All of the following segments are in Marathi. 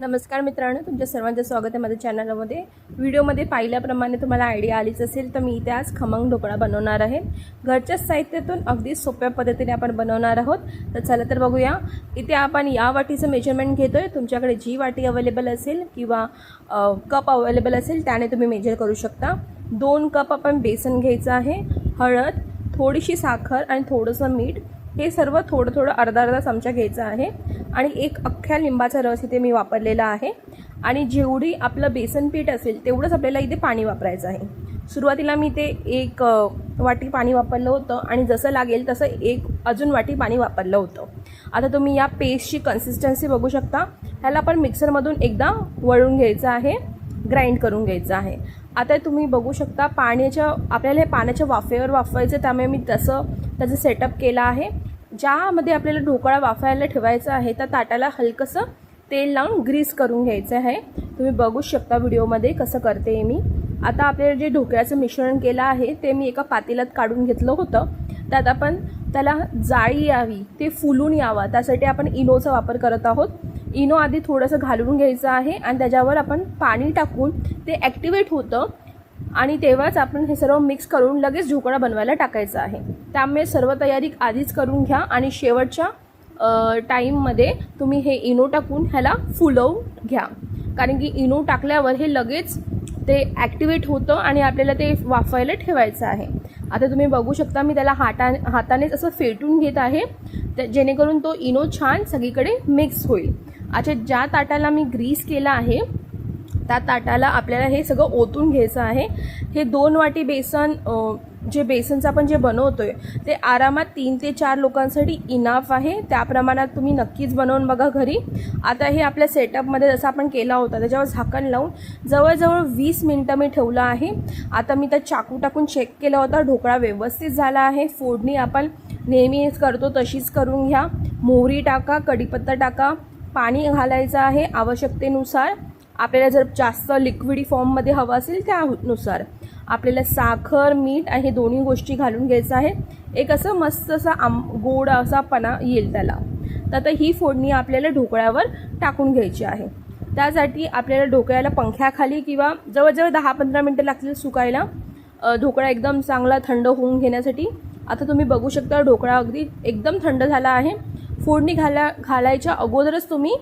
नमस्कार मित्रांनो तुमच्या सर्वांचं स्वागत आहे माझ्या चॅनलमध्ये. व्हिडिओमध्ये पाहिल्याप्रमाणे तुम्हाला आयडिया आलीच असेल तर मी इथे आज खमंग ढोकळा बनवणार आहे. घरच्याच साहित्यातून अगदी सोप्या पद्धतीने आपण बनवणार आहोत. तर चला तर बघूया. इथे आपण या वाटीचं मेजरमेंट घेतो आहे तुमच्याकडे जी वाटी अवेलेबल असेल किंवा कप अवेलेबल असेल त्याने तुम्ही मेजर करू शकता. दोन कप आपण बेसन घ्यायचं आहे हळद थोडीशी साखर आणि थोडंसं मीठ. हे सर्व थोडं थोडं अर्धा अर्धा चमचा घ्यायचा आहे. आणि एक अख्ख्या लिंबाचा रस इथे मी वापरलेला आहे. आणि जेवढी आपलं बेसन पीठ असेल तेवढंच आपल्याला इथे पाणी वापरायचं आहे. सुरुवातीला मी ते एक वाटी पाणी वापरलं होतं आणि जसं लागेल तसं एक अजून वाटी पाणी वापरलं होतं. आता तुम्ही या पेस्टची कन्सिस्टन्सी बघू शकता. ह्याला आपण मिक्सरमधून एकदा वळून घ्यायचं आहे ग्राइंड करून घ्यायचं आहे. आता तुम्ही बघू शकता पाण्याच्या आपल्याला हे पाण्याच्या वाफेवर वाफवायचं त्यामुळे मी तसं त्याचं सेटअप केलं आहे. ज्यामध्ये आपल्याला ढोकळा वाफायला ठेवायचा आहे त्या ताटाला हलकंसं तेल लावून ग्रीस करून घ्यायचं आहे. तुम्ही बघू शकता व्हिडिओमध्ये कसं करते मी. आता आपल्याला जे ढोकळ्याचं मिश्रण केलं आहे ते मी एका पातेल्यात काढून घेतलं होतं. त्यात आपण त्याला जाळी यावी ते फुलून यावा. त्यासाठी आपण इनोचा वापर करत आहोत. इनो आधी थोडंसं घालून घ्यायचं आहे आणि त्याच्यावर आपण पाणी टाकून ते ॲक्टिवेट होतं. आणि तेव्हाच आपण हे सर्व मिक्स करून लगेच ढोकळा बनवायला टाकायचं आहे. त्यामुळे सर्व तयारी आधीच करून घ्या आणि शेवटच्या टाईममध्ये तुम्ही हे इनो टाकून ह्याला फुलवून घ्या. कारण की इनो टाकल्यावर हे लगेच ते ॲक्टिवेट होतं आणि आपल्याला ते वाफवायला ठेवायचं आहे. आता तुम्ही बघू शकता मी त्याला हाता हातानेच असं फेटून घेत आहे. त्या- जेणेकरून तो इनो छान सगळीकडे मिक्स होईल. अच्छा ज्या ताटाला मी ग्रीस केला आहे त्या ताटाला आपल्याला हे सगळं ओतून घ्यायचं आहे. हे दोन वाटी बेसन जे बेसनचं आपण जे बनवतो आहे ते आरामात तीन ते चार लोकांसाठी इनाफ आहे. त्या प्रमाणात तुम्ही नक्कीच बनवून बघा घरी. आता हे आपल्या सेटअपमध्ये जसं आपण केला होता त्याच्यावर झाकण लावून जवळजवळ वीस मिनटं मी ठेवलं आहे. आता मी त्या चाकू टाकून चेक केला होता ढोकळा व्यवस्थित झाला आहे. फोडणी आपण नेहमीच करतो तशीच करून घ्या. मोहरी टाका कढीपत्ता टाका. पाणी घालायचं आहे आवश्यकतेनुसार. आपल्याला जर जास्त लिक्विडी फॉर्ममध्ये हवं असेल त्यानुसार आपल्याला साखर मीठ आणि हे दोन्ही गोष्टी घालून घ्यायचं आहे. एक असं मस्त असा आम गोड असा पणा येईल त्याला. तर आता ही फोडणी आपल्याला ढोकळ्यावर टाकून घ्यायची आहे. त्यासाठी आपल्याला ढोकळ्याला पंख्याखाली किंवा जवळजवळ दहा पंधरा मिनटं लागतील सुकायला. ढोकळा एकदम चांगला थंड होऊन घेण्यासाठी. आता तुम्ही बघू शकता ढोकळा अगदी एकदम थंड झाला आहे. फोडणी घाला घालायच्या अगोदरच तुम्ही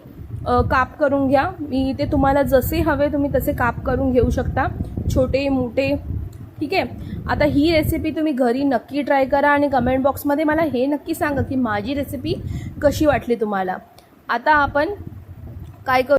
काप करून घ्या. मी ते तुम्हाला जसे हवे तुम्ही तसे काप करून घेऊ शकता. छोटे मोठे. ठीक आहे? आता ही रेसिपी तुम्ही घरी नक्की ट्राय करा आणि कमेंट बॉक्समध्ये मला हे नक्की सांगा की माझी रेसिपी कशी वाटली तुम्हाला. आता आपण काय करू